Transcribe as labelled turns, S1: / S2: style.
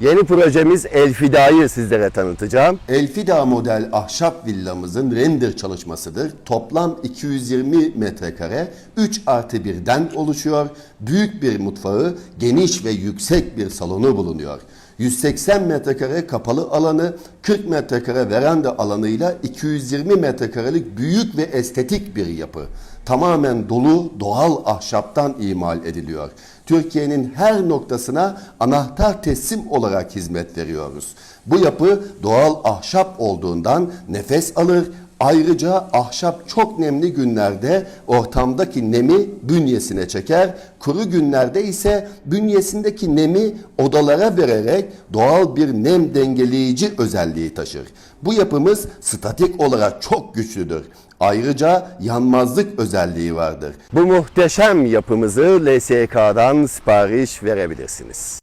S1: Yeni projemiz Elfida'yı sizlere tanıtacağım.
S2: Elfida model ahşap villamızın render çalışmasıdır. Toplam 220 metrekare, 3 artı 1'den oluşuyor. Büyük bir mutfağı, geniş ve yüksek bir salonu bulunuyor. 180 metrekare kapalı alanı, 40 metrekare veranda alanıyla 220 metrekarelik büyük ve estetik bir yapı. Tamamen dolu doğal ahşaptan imal ediliyor. Türkiye'nin her noktasına anahtar teslim olarak hizmet veriyoruz. Bu yapı doğal ahşap olduğundan nefes alır, Ayrıca ahşap çok nemli günlerde ortamdaki nemi bünyesine çeker, kuru günlerde ise bünyesindeki nemi odalara vererek doğal bir nem dengeleyici özelliği taşır. Bu yapımız statik olarak çok güçlüdür. Ayrıca yanmazlık özelliği vardır.
S1: Bu muhteşem yapımızı LSK'dan sipariş verebilirsiniz.